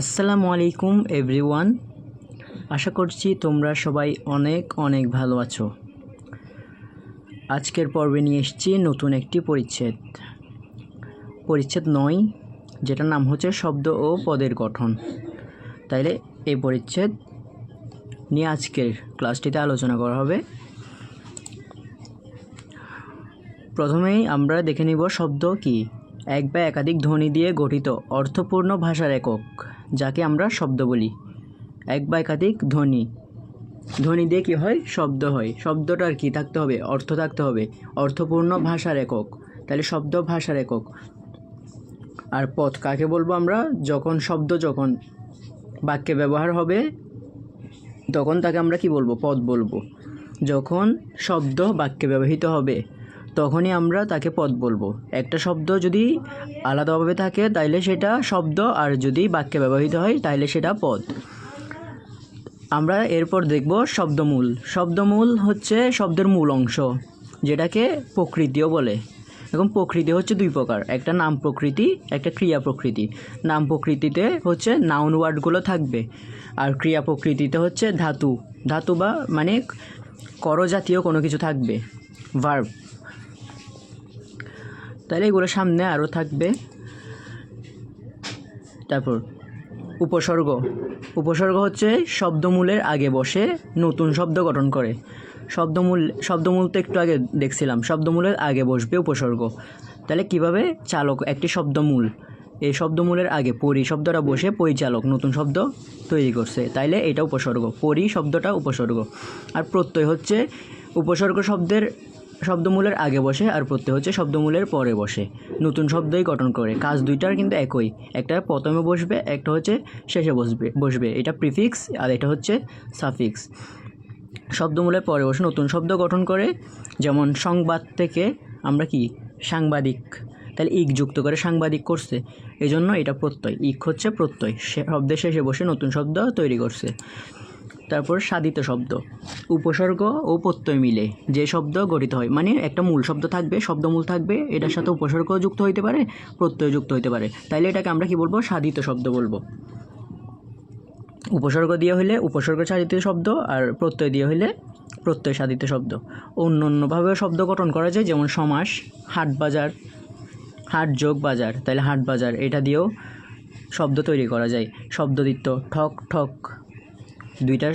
আসসালামু আলাইকুম এভরিওয়ান আশা করছি তোমরা সবাই অনেক অনেক ভালো আছো। আজকের পর্বে নিয়ে এসেছি নতুন একটি পরিচ্ছেদ। পরিচ্ছেদ নয়, যেটার নাম হচ্ছে শব্দ ও পদের গঠন। তাইলে এই পরিচ্ছেদ নিয়ে আজকের ক্লাসটিতে আলোচনা করা হবে। প্রথমেই আমরা দেখে নিব শব্দ কি। এক বা একাধিক ধ্বনি দিয়ে গঠিত অর্থপূর্ণ ভাষার একক। যাকে আমরা শব্দ বলি। এক বা একাধিক ধ্বনি। ধ্বনি দিয়ে কী হয়? শব্দ হয়। শব্দটার কি থাকতে হবে? অর্থ থাকতে হবে। অর্থপূর্ণ ভাষার একক। তাহলে শব্দ ভাষার একক। আর পথ কাকে বলব আমরা? যখন শব্দ যখন বাক্যে ব্যবহার হবে, তখন তাকে আমরা কি বলব? পদ বলব। যখন শব্দ বাক্যে ব্যবহৃত হবে তখনই আমরা তাকে পদ বলব। একটা শব্দ যদি আলাদাভাবে থাকে, তাইলে সেটা শব্দ, আর যদি বাক্যে ব্যবহৃত হয়, তাইলে সেটা পদ। আমরা এরপর দেখব শব্দমূল। শব্দমূল হচ্ছে শব্দের মূল অংশ, যেটাকে প্রকৃতিও বলে। এখন প্রকৃতি হচ্ছে দুই প্রকার। একটা নাম প্রকৃতি, একটা ক্রিয়া প্রকৃতি। নাম প্রকৃতিতে হচ্ছে নাউন ওয়ার্ডগুলো থাকবে, আর ক্রিয়া প্রকৃতিতে হচ্ছে ধাতু। ধাতু বা মানে করজাতীয় কোনো কিছু থাকবে। ভার্ব তাহলে এগুলো সামনে আরও থাকবে। তারপর উপসর্গ। উপসর্গ হচ্ছে শব্দমূলের আগে বসে নতুন শব্দ গঠন করে। শব্দমূল শব্দমূল তো একটু আগে দেখছিলাম, শব্দমূলের আগে বসবে উপসর্গ। তাহলে কীভাবে? চালক, একটি শব্দমূল। এই শব্দমূলের আগে পরি শব্দটা বসে পরিচালক নতুন শব্দ তৈরি করছে। তাইলে এটা উপসর্গ, পরি শব্দটা উপসর্গ। আর প্রত্যয় হচ্ছে উপসর্গ শব্দের শব্দমূলের আগে বসে আর প্রত্যয় হচ্ছে শব্দমূলের পরে বসে। নতুন শব্দই গঠন করে। কাজ দুইটার কিন্তু একই। একটা প্রথমে বসবে, একটা হচ্ছে শেষে বসবে বসবে। এটা প্রিফিক্স আর এটা হচ্ছে সাফিক্স। শব্দমূলের পরে বসে নতুন শব্দ গঠন করে, যেমন সংবাদ থেকে আমরা কি? সাংবাদিক। তাহলে ইক যুক্ত করে সাংবাদিক করছে। এই জন্য এটা প্রত্যয়। ইক হচ্ছে প্রত্যয়। শব্দের শেষে বসে নতুন শব্দ তৈরি করছে। তারপর সাধিত শব্দ। উপসর্গ ও প্রত্যয় মিলে যে শব্দ গঠিত হয়। মানে একটা মূল শব্দ থাকবে, শব্দমূল থাকবে, এটার সাথে উপসর্গ যুক্ত হইতে পারে প্রত্যয় যুক্ত হইতে পারে। তাইলে এটাকে আমরা কি বলব? সাধিত শব্দ বলব। উপসর্গ দিয়ে হইলে উপসর্গ সাধিত শব্দ আর প্রত্যয় দিয়ে হইলে প্রত্যয় সাধিত শব্দ। অন্য অন্যভাবেও শব্দ গঠন করা যায়, যেমন সমাস, হাট বাজার, হাট যোগ বাজার। তাহলে হাট বাজার, এটা দিয়েও শব্দ তৈরি করা যায়। শব্দদিত্য, ঠক ঠক। দুইটা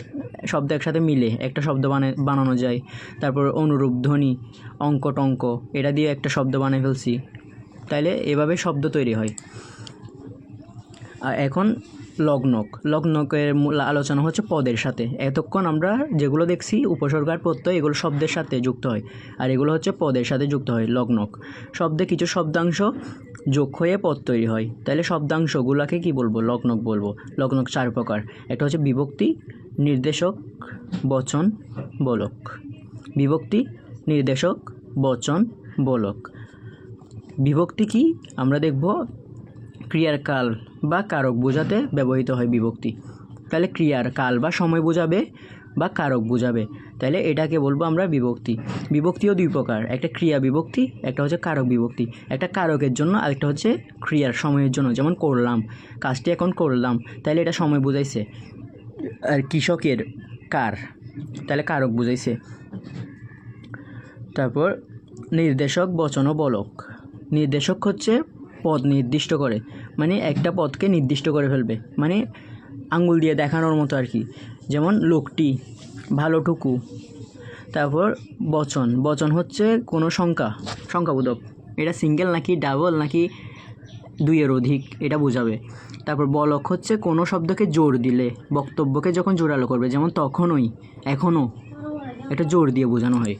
শব্দ একসাথে মিলে, একটা শব্দ বানা, বানানো যায়। তারপর অনুরূপ, ধ্বনি, অঙ্ক, টঙ্ক, এটা দিয়ে একটা শব্দ বানিয়ে ফেলছি। তাইলে এভাবে শব্দ তৈরি হয়। আর এখন লগ্নক। লগ্নকের মূল আলোচনা হচ্ছে পদের সাথে। এতক্ষণ আমরা যেগুলো দেখছি, উপসর্গ আর প্রত্যয়, এগুলো শব্দের সাথে যুক্ত হয়। আর এগুলো হচ্ছে পদের সাথে যুক্ত হয়, লগ্নক। শব্দে কিছু শব্দাংশ যোগ হয়ে পদ তৈরি হয়। তাহলে শব্দাংশগুলোকে কি বলব? লগ্নক বলব। লগ্নক চার প্রকার। একটা হচ্ছে বিভক্তি, নির্দেশক, বচন, বলক। বিভক্তি, নির্দেশক, বচন, বলক। বিভক্তি কি? আমরা দেখব ক্রিয়ার কাল বা কারক বোঝাতে ব্যবহৃত হয় বিভক্তি। তাহলে ক্রিয়ার কাল বা সময় বোঝাবে বা কারক বোঝাবে। তাহলে এটাকে বলব আমরা বিভক্তি। বিভক্তিও দুই প্রকার, একটা ক্রিয়া বিভক্তি, একটা হচ্ছে কারক বিভক্তি। একটা কারকের জন্য আরেকটা হচ্ছে ক্রিয়ার সময়ের জন্য, যেমন করলাম, কাজটি এখন করলাম, তাহলে এটা সময় বোঝাইছে। আর কৃষকের কার, তাহলে কারক বুঝাইছে। তারপর নির্দেশক, বচন ও বলক। নির্দেশক হচ্ছে পদ নির্দিষ্ট করে। মানে একটা পদকে নির্দিষ্ট করে ফেলবে। মানে আঙ্গুল দিয়ে দেখানোর মতো আর কি। যেমন লোকটি, ভালোটুকু। তারপর বচন। বচন হচ্ছে কোনো সংখ্যা, সংখ্যাবোধক। এটা সিঙ্গেল নাকি ডাবল নাকি দুইয়ের অধিক, এটা বোঝাবে। তারপর বলক হচ্ছে কোনো শব্দকে জোর দিলে, বক্তব্যকে যখন জোরালো করবে, যেমন তখনই এখনও এটা জোর দিয়ে বোঝানো হয়।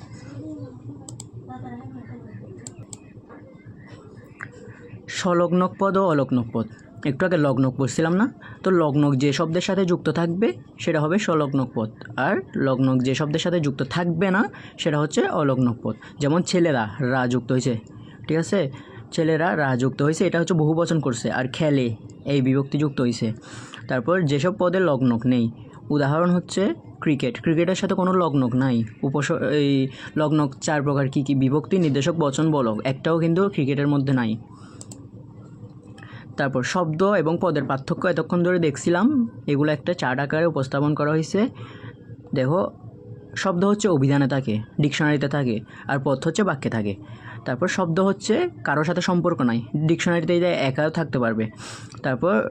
সলগ্নক পদ ও অলগ্নক পদ একটু আগে লগ্নক পড়ছিলাম না? তো লগ্নক যে শব্দের সাথে যুক্ত থাকবে, সেটা হবে সলগ্নক পদ আর লগ্নক যে শব্দের সাথে যুক্ত থাকবে না, সেটা হচ্ছে অলগ্নক পদ যেমন ছেলেরা রা যুক্ত হয়েছে, ঠিক আছে? ছেলেরা রা যুক্ত হয়েছে, এটা হচ্ছে বহু বচন করছে। আর খেলে, এই বিভক্তি যুক্ত হয়েছে। তারপর যেসব পদে লগ্নক নেই, উদাহরণ হচ্ছে ক্রিকেট। ক্রিকেটের সাথে কোনো লগ্নক নাই। উপস, এই লগ্নক চার প্রকার কী কী বিভক্তি নির্দেশক বচন বলক, একটাও কিন্তু ক্রিকেটের মধ্যে নাই। তারপর শব্দ এবং পদের পার্থক্য এতক্ষণ ধরে দেখছিলাম। এগুলো একটা চার্ট আকারে উপস্থাপন করা হয়েছে। দেখো, শব্দ হচ্ছে অভিধানে থাকে, ডিকশনারিতে থাকে, আর পদ হচ্ছে বাক্যে থাকে। তারপর শব্দ হচ্ছে কারোর সাথে সম্পর্ক নাই, ডিকশনারিতে এটা একাও থাকতে পারবে। তারপর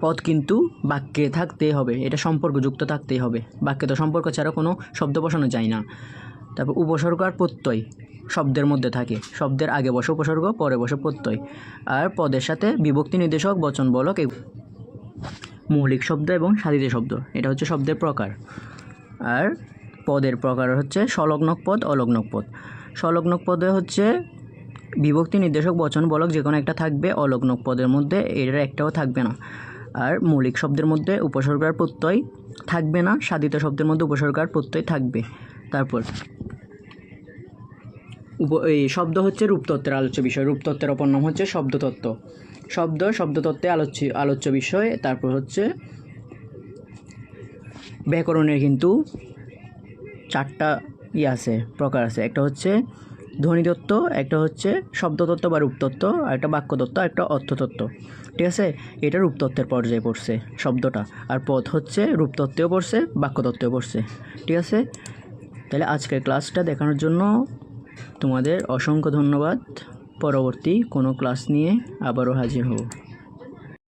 পদ কিন্তু বাক্যে থাকতেই হবে, এটা সম্পর্কযুক্ত থাকতেই হবে। বাক্যে তো সম্পর্ক ছাড়া কোনো শব্দ বসানো যায় না। তারপর উপসর্গ আর প্রত্যয়। শব্দের মধ্যে থাকে। শব্দের আগে বসে উপসর্গ পরে বসে প্রত্যয়। আর পদের সাথে বিভক্তি নির্দেশক, বচন, বলক মৌলিক শব্দ এবং সাধিত শব্দ। এটা হচ্ছে শব্দের প্রকার। আর পদের প্রকার হচ্ছে সংলগ্নক পদ, অলগ্নক পদ। সংলগ্নক পদে হচ্ছে বিভক্তি নির্দেশক, বচন, বলক যে কোনো একটা থাকবে, অলগ্নক পদের মধ্যে এটার একটাও থাকবে না। আর মৌলিক শব্দের মধ্যে উপসর্গ আর প্রত্যয় থাকবে না, সাধিত শব্দের মধ্যে উপসর্গ আর প্রত্যয় থাকবে। তারপর এই শব্দ হচ্ছে রূপতত্ত্বের আলোচ্য বিষয়। রূপতত্ত্বের অপর নাম হচ্ছে শব্দতত্ত্ব। শব্দ, শব্দতত্ত্বে আলোচ্য আলোচ্য বিষয়, তারপর হচ্ছে ব্যাকরণের কিন্তু চারটা ই আছে, প্রকার আছে। একটা হচ্ছে ধ্বনিতত্ত্ব, একটা হচ্ছে শব্দতত্ত্ব বা রূপতত্ত্ব, আর একটা বাক্যতত্ত্ব একটা অর্থতত্ত্ব। ঠিক আছে? এটা রূপতত্ত্বের পর্যায়ে পড়ছে শব্দটা। আর পদ হচ্ছে রূপতত্ত্বেও পড়ছে, বাক্যতত্ত্বেও পড়ছে। ঠিক আছে? তাহলে আজকের ক্লাসটা দেখানোর জন্য তোমাদের অসংখ্য ধন্যবাদ। পরবর্তী কোনো ক্লাস নিয়ে আবারও হাজির হব।